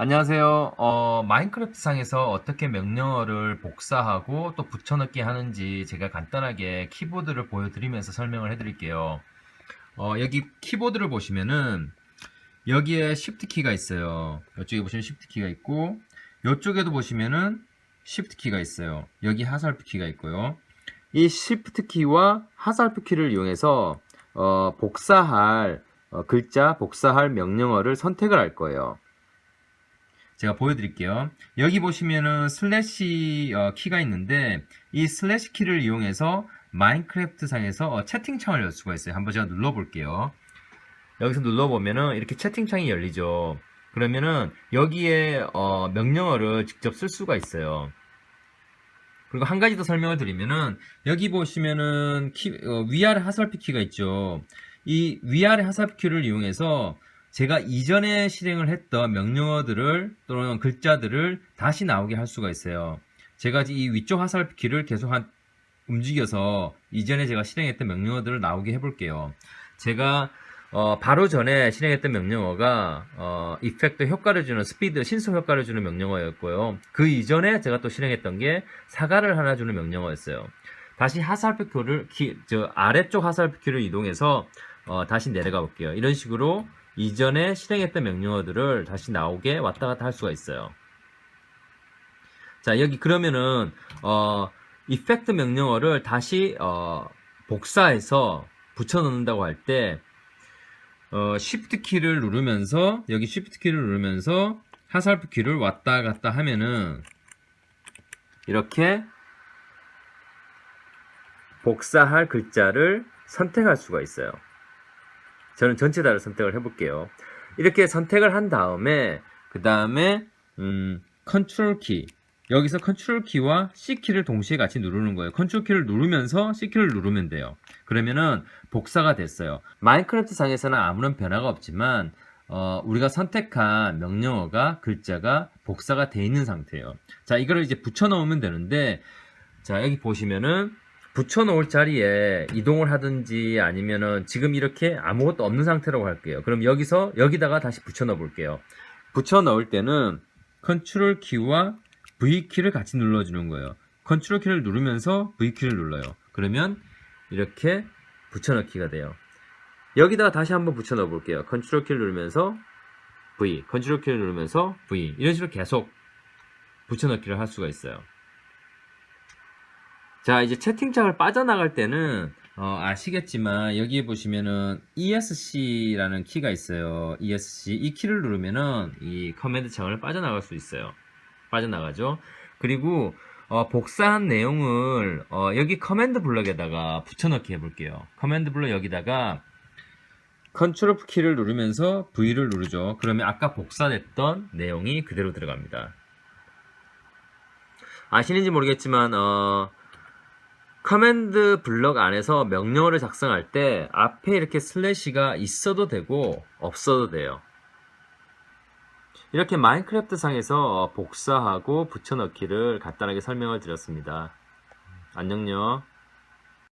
안녕하세요. 어, 마인크래프트 상에서 어떻게 명령어를 복사하고 또 붙여넣기 하는지 제가 간단하게 키보드를 보여드리면서 설명을 해드릴게요. 어, 여기 키보드를 보시면은 여기에 Shift 키가 있어요. 이쪽에 보시면 Shift 키가 있고 이쪽에도 보시면은 Shift 키가 있어요. 여기 하살프 키가 있고요. 이 Shift 키와 하살프 키를 이용해서 어, 복사할 어, 글자, 복사할 명령어를 선택을 할 거예요. 제가 보여드릴게요. 여기 보시면은 슬래시 어, 키가 있는데 이 슬래시 키를 이용해서 마인크래프트 상에서 어, 채팅창을 열 수가 있어요. 한번 제가 눌러볼게요. 여기서 눌러보면은 이렇게 채팅창이 열리죠. 그러면은 여기에 어, 명령어를 직접 쓸 수가 있어요. 그리고 한 가지 더 설명을 드리면은 여기 보시면은 키, 어, 위아래 하살표 키가 있죠. 이 위아래 하살표 키를 이용해서 제가 이전에 실행을 했던 명령어들을 또는 글자들을 다시 나오게 할 수가 있어요. 제가 이 위쪽 하살표 키를 계속 한 움직여서 이전에 제가 실행했던 명령어들을 나오게 해볼게요. 제가 어, 바로 전에 실행했던 명령어가 어, 이펙트 효과를 주는 스피드 신속 효과를 주는 명령어였고요. 그 이전에 제가 또 실행했던 게 사과를 하나 주는 명령어였어요. 다시 하살표 키를 키, 저 아래쪽 하살표 키를 이동해서 어, 다시 내려가 볼게요. 이런 식으로 이전에 실행했던 명령어들을 다시 나오게 왔다 갔다 할 수가 있어요. 자, 여기 그러면은, 어, 이펙트 명령어를 다시, 어, 복사해서 붙여 넣는다고 할 때, 어, Shift 키를 누르면서, 여기 Shift 키를 누르면서 하살표 키를 왔다 갔다 하면은, 이렇게 복사할 글자를 선택할 수가 있어요. 저는 전체 다를 선택을 해볼게요. 이렇게 선택을 한 다음에 그 다음에 음, 컨트롤 키 여기서 컨트롤 키와 C 키를 동시에 같이 누르는 거예요. 컨트롤 키를 누르면서 C 키를 누르면 돼요. 그러면은 복사가 됐어요. 마인크래프트 상에서는 아무런 변화가 없지만 어, 우리가 선택한 명령어가 글자가 복사가 돼 있는 상태예요. 자, 이거를 이제 붙여 넣으면 되는데 자, 여기 보시면은 붙여놓을 자리에 이동을 하든지 아니면은 지금 이렇게 아무것도 없는 상태라고 할게요. 그럼 여기서 여기다가 다시 붙여넣어 볼게요. 붙여넣을 때는 컨트롤 키와 V 키를 같이 눌러주는 거예요. 컨트롤 키를 누르면서 V 키를 눌러요. 그러면 이렇게 붙여넣기가 돼요. 여기다가 다시 한번 붙여넣어 볼게요. 컨트롤 키를 누르면서 V, 컨트롤 키를 누르면서 V 이런 식으로 계속 붙여넣기를 할 수가 있어요. 자, 이제 채팅창을 빠져나갈 때는 어, 아시겠지만 여기 에 보시면은 ESC라는 키가 있어요. ESC 이 키를 누르면은 이 커맨드 창을 빠져나갈 수 있어요. 빠져나가죠. 그리고 어, 복사한 내용을 어, 여기 커맨드 블럭에다가 붙여넣기 해볼게요. 커맨드 블럭 여기다가 컨트롤 키를 누르면서 V를 누르죠. 그러면 아까 복사됐던 내용이 그대로 들어갑니다. 아시는지 모르겠지만 어, 커맨드 블럭 안에서 명령어를 작성할 때 앞에 이렇게 슬래시가 있어도 되고 없어도 돼요. 이렇게 마인크래프트 상에서 복사하고 붙여넣기를 간단하게 설명을 드렸습니다. 안녕요.